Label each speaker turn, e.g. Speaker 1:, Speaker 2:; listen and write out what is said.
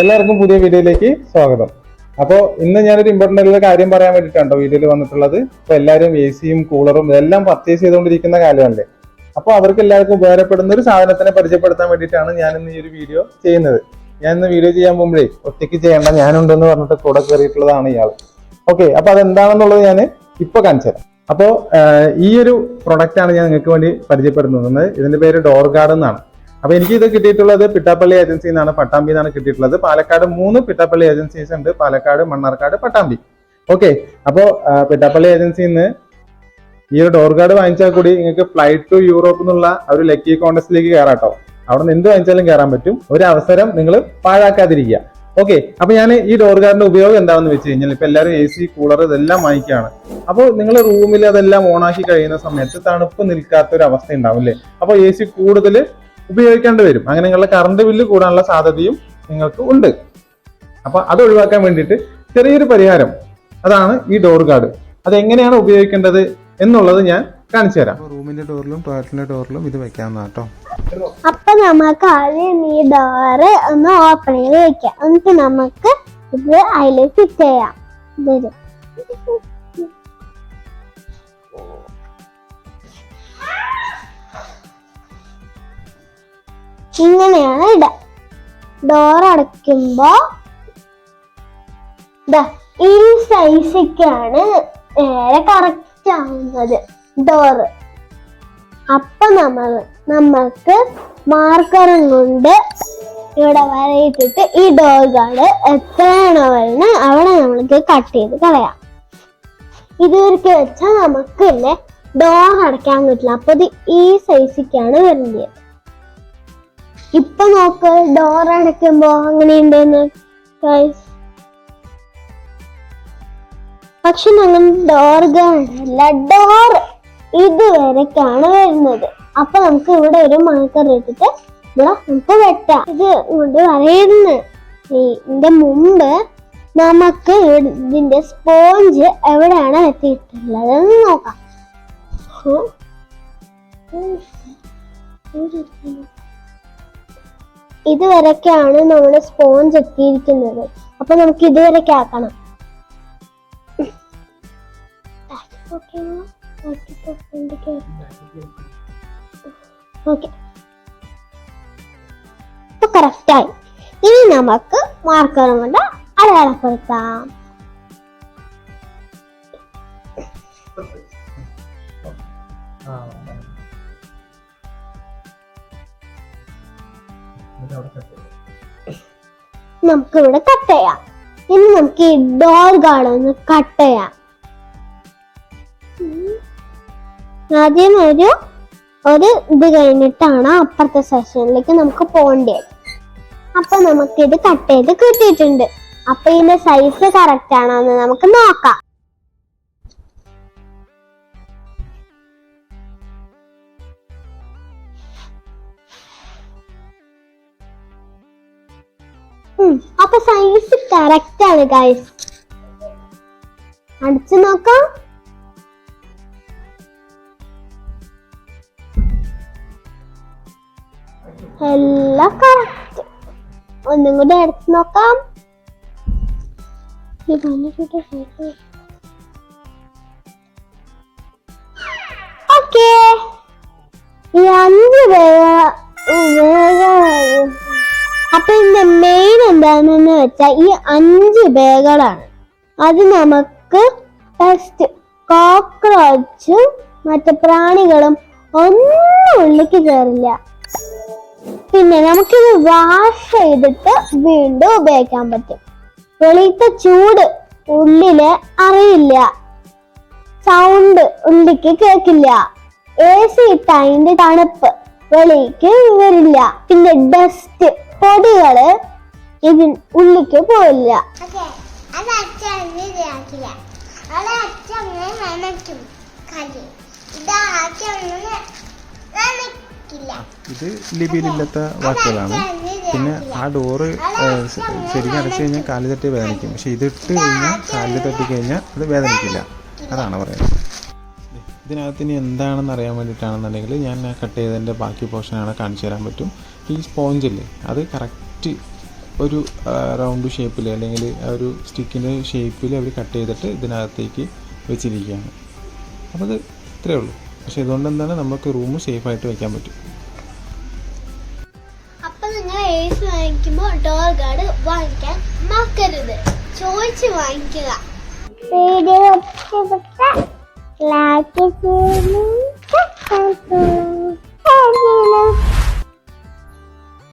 Speaker 1: എല്ലാവർക്കും പുതിയ വീഡിയോയിലേക്ക് സ്വാഗതം. അപ്പോൾ ഇന്ന് ഞാനൊരു ഇമ്പോർട്ടന്റ് ആയിട്ടുള്ള കാര്യം പറയാൻ വേണ്ടിയിട്ടാണ് വീഡിയോയിൽ വന്നിട്ടുള്ളത്. ഇപ്പോൾ എല്ലാവരും എ സിയും കൂളറും ഇതെല്ലാം പർച്ചേസ് ചെയ്തുകൊണ്ടിരിക്കുന്ന കാലമല്ലേ അപ്പോൾ അവർക്ക് എല്ലാവർക്കും ഉപകാരപ്പെടുന്ന ഒരു സാധനത്തിനെ പരിചയപ്പെടുത്താൻ വേണ്ടിയിട്ടാണ് ഞാൻ ഇന്ന് ഈ ഒരു വീഡിയോ ചെയ്യുന്നത്. ഞാൻ ഇന്ന് വീഡിയോ ചെയ്യാൻ പോകുമ്പോഴേ ഒറ്റയ്ക്ക് ചെയ്യേണ്ട ഞാനുണ്ടെന്ന് പറഞ്ഞിട്ട് കൂടെ കയറിയിട്ടുള്ളതാണ് ഇയാൾ ഓക്കെ അപ്പോൾ അതെന്താണെന്നുള്ളത് ഞാൻ ഇപ്പോൾ കാണിച്ചു തരാം അപ്പോൾ ഈ ഒരു പ്രൊഡക്റ്റാണ് ഞാൻ നിങ്ങൾക്ക് വേണ്ടി പരിചയപ്പെടുന്നത്. ഇതിന്റെ പേര് ഡോർ ഗാർഡ് എന്നാണ്. അപ്പോൾ എനിക്ക് ഇത് കിട്ടിയിട്ടുള്ളത് പിട്ടാപ്പള്ളി ഏജൻസിയിൽ നിന്നാണ് പട്ടാമ്പി എന്നാണ് കിട്ടിയിട്ടുള്ളത്. പാലക്കാട് മൂന്ന് പിട്ടാപ്പള്ളി ഏജൻസീസ് ഉണ്ട്. പാലക്കാട് മണ്ണാർക്കാട് പട്ടാമ്പി. ഓക്കെ. അപ്പോൾ പിട്ടാപ്പള്ളി ഏജൻസിയിൽ നിന്ന് ഈ ഒരു ഡോർ ഗാർഡ് വാങ്ങിച്ചാൽ കൂടി നിങ്ങൾക്ക് ഫ്ലൈറ്റ് ടു യൂറോപ്പ് എന്നുള്ള ഒരു ലക്കി കോൺടസ്റ്റിലേക്ക് കയറാട്ടോ അവിടെ നിന്ന് എന്ത് വാങ്ങിച്ചാലും കയറാൻ പറ്റും. ഒരു അവസരം നിങ്ങൾ പാഴാക്കാതിരിക്കുക. ഓക്കെ അപ്പൊ ഞാൻ ഈ ഡോർ ഗാർഡിന്റെ ഉപയോഗം എന്താണെന്ന് വെച്ച് കഴിഞ്ഞാൽ ഇപ്പൊ എല്ലാവരും എ സി കൂളർ ഇതെല്ലാം വാങ്ങിക്കുകയാണ് അപ്പോൾ നിങ്ങൾ റൂമിൽ അതെല്ലാം ഓണാക്കി കഴിയുന്ന സമയത്ത് തണുപ്പ് നിൽക്കാത്ത ഒരു അവസ്ഥ ഉണ്ടാവും അല്ലേ അപ്പോൾ എ സി കൂടുതൽ ഉപയോഗിക്കേണ്ടി വരും. അങ്ങനെ നിങ്ങളുടെ കറണ്ട് ബില്ല് കൂടാനുള്ള സാധ്യതയും നിങ്ങൾക്ക് ഉണ്ട്. അപ്പൊ അത് ഒഴിവാക്കാൻ വേണ്ടിയിട്ട് ചെറിയൊരു പരിഹാരം. അതാണ് ഈ ഡോർ ഗാർഡ് അത് എങ്ങനെയാണ് ഉപയോഗിക്കേണ്ടത് എന്നുള്ളത് ഞാൻ കാണിച്ചു തരാം.
Speaker 2: റൂമിന്റെ ഡോറിലും ടോയ്ലറ്റിന്റെ ഡോറിലും ഇത് വെക്കാവുന്ന കേട്ടോ
Speaker 3: അപ്പൊ നമുക്ക് ആദ്യം ഈ ഡോറ് ഒന്ന് ഓപ്പൺ ചെയ്ത് വെക്കാം. എന്നിട്ട് നമുക്ക് ഇത് അതിൽ ഫിറ്റ് ചെയ്യാം. വരും ഇങ്ങനെയാണ് ഇട. ഡോർ അടയ്ക്കുമ്പോ ദാ ഈ സൈസൊക്കെയാണ് നേരെ കറക്റ്റ് ആവുന്നത്. ഡോറ് അപ്പൊ നമ്മൾ നമ്മൾക്ക് മാർക്കറും കൊണ്ട് ഇവിടെ വരയിട്ടിട്ട് ഈ ഡോർ ഗാർഡ് എത്രയാണോ വരുന്നത് അവിടെ നമ്മൾക്ക് കട്ട് ചെയ്ത് കളയാം. ഇതുവരെയൊക്കെ വെച്ചാൽ നമുക്ക് ഇല്ലേ ഡോർ അടയ്ക്കാൻ പറ്റില്ല. അപ്പൊ ഇത് ഈ സൈസിക്കാണ് വരുന്നത് ഇപ്പൊ നോക്ക് ഡോർ അടയ്ക്കുമ്പോ അങ്ങനെയുണ്ടെന്ന് guys. പക്ഷെ ഞങ്ങൾ ഡോർ ഗാർഡ് അല്ല ഡോർ ഇതുവരെക്കാണ് വരുന്നത്. അപ്പൊ നമുക്ക് ഇവിടെ ഒരു മാർക്കർ ഇട്ടിട്ട് ഇവിടെ നമുക്ക് വെട്ടാം. ഇത് കൊണ്ട് പറയുന്നു. ഇതിന്റെ മുമ്പ് നമുക്ക് ഇതിന്റെ സ്പോഞ്ച് എവിടെയാണ് എത്തിയിട്ടുള്ളത് എന്ന് നോക്കാം. ഇതുവരെക്കാണ് നമ്മുടെ സ്പോഞ്ച് എത്തിയിരിക്കുന്നത്. അപ്പൊ നമുക്ക് ഇതുവരെയൊക്കെ ആക്കണം ഇനി നമുക്ക് മാർക്കറും കൊണ്ട് അടയാളപ്പെടുത്താം. നമുക്ക് ഇവിടെ കട്ട് ചെയ്യാം. ഇനി നമുക്ക് ഈ ഡോർ ഗാർഡ് ഒന്ന് കട്ട് ചെയ്യാം. ആദ്യം ഒരു ഒരു ഇത് കഴിഞ്ഞിട്ടാണ് അപ്പുറത്തെ സെഷനിലേക്ക് നമുക്ക് പോകേണ്ടത്. അപ്പൊ നമുക്ക് ഇത് കട്ട് ചെയ്ത് കിട്ടിയിട്ടുണ്ട്. അപ്പൊ ഇതിന്റെ സൈസ് കറക്റ്റ് ആണോ എന്ന് നമുക്ക് നോക്കാം. അപ്പൊ സൈസ് കറക്റ്റ് ആണ് ഗൈസ് അടിച്ചു നോക്കാം. എല്ലാം കറക്റ്റ് ഒന്നും കൂടി എടുത്ത് നോക്കാം. ഓക്കേ. അപ്പൊ ഇതിന്റെ മെയിൻ എന്താണെന്ന് വെച്ചാൽ ഈ അഞ്ച് ബേകളാണ് അത് നമുക്ക് ടെസ്റ്റ് കോക്രോച്ചും മറ്റു പ്രാണികളും ഒന്നും ഉള്ളിക്ക് കയറില്ല പിന്നെ നമുക്കിത് വാഷ് ചെയ്തിട്ട് വീണ്ടും ഉപയോഗിക്കാൻ പറ്റും. വെളിയിലത്തെ ചൂട് ഉള്ളിൽ അറിയില്ല. സൗണ്ട് ഉള്ളിക്ക് കേൾക്കില്ല എ സി ഇട്ട അതിന്റെ തണുപ്പ് വെളിക്ക് വരില്ല. പിന്നെ ഡസ്റ്റ് പൊടികൾ ഇതിന് ഉള്ളിക്ക്
Speaker 4: പോയില്ല ഇത്
Speaker 2: ഇത് ലിപിയിലില്ലാത്ത വാക്കുകളാണ്. പിന്നെ ആ ഡോറ് ശരിക്കും അടച്ചു കഴിഞ്ഞാൽ കാൽ തട്ടി വേദനിക്കും. പക്ഷെ ഇതിട്ട് കഴിഞ്ഞാൽ കാലിൽ തട്ടി കഴിഞ്ഞാൽ അത് വേദനിക്കില്ല. അതാണ് പറയുന്നത്. ഇതിനകത്ത് ഇനി എന്താണെന്ന് അറിയാൻ വേണ്ടിയിട്ടാണെന്നുണ്ടെങ്കിൽ ഞാൻ കട്ട് ചെയ്തതിന്റെ ബാക്കി പോർഷനാണ് കാണിച്ചു തരാൻ പറ്റും. ഈ സ്പോഞ്ചില്ലേ അത് കറക്റ്റ് ഒരു റൗണ്ട് ഷേപ്പിൽ അല്ലെങ്കിൽ ഒരു സ്റ്റിക്കിന്റെ ഷേപ്പിൽ അവർ കട്ട് ചെയ്തിട്ട് ഇതിനകത്തേക്ക് വെച്ചിരിക്കുകയാണ്. അപ്പോൾ അത് ഇത്രയേ ഉള്ളൂ. പക്ഷേ ഇതുകൊണ്ട് എന്താണ് നമുക്ക് റൂം സേഫായിട്ട് വെക്കാൻ പറ്റും.
Speaker 3: അപ്പൊ നിങ്ങൾ ഏസ് വാങ്ങിക്കുമ്പോൾ ഡോർ ഗാർഡ് വാങ്ങിക്കാൻ മറക്കരുത്. ചോദിച്ച് വാങ്ങിക്കുക.
Speaker 4: വീഡിയോ ഇഷ്ടപ്പെട്ട ലൈക്ക്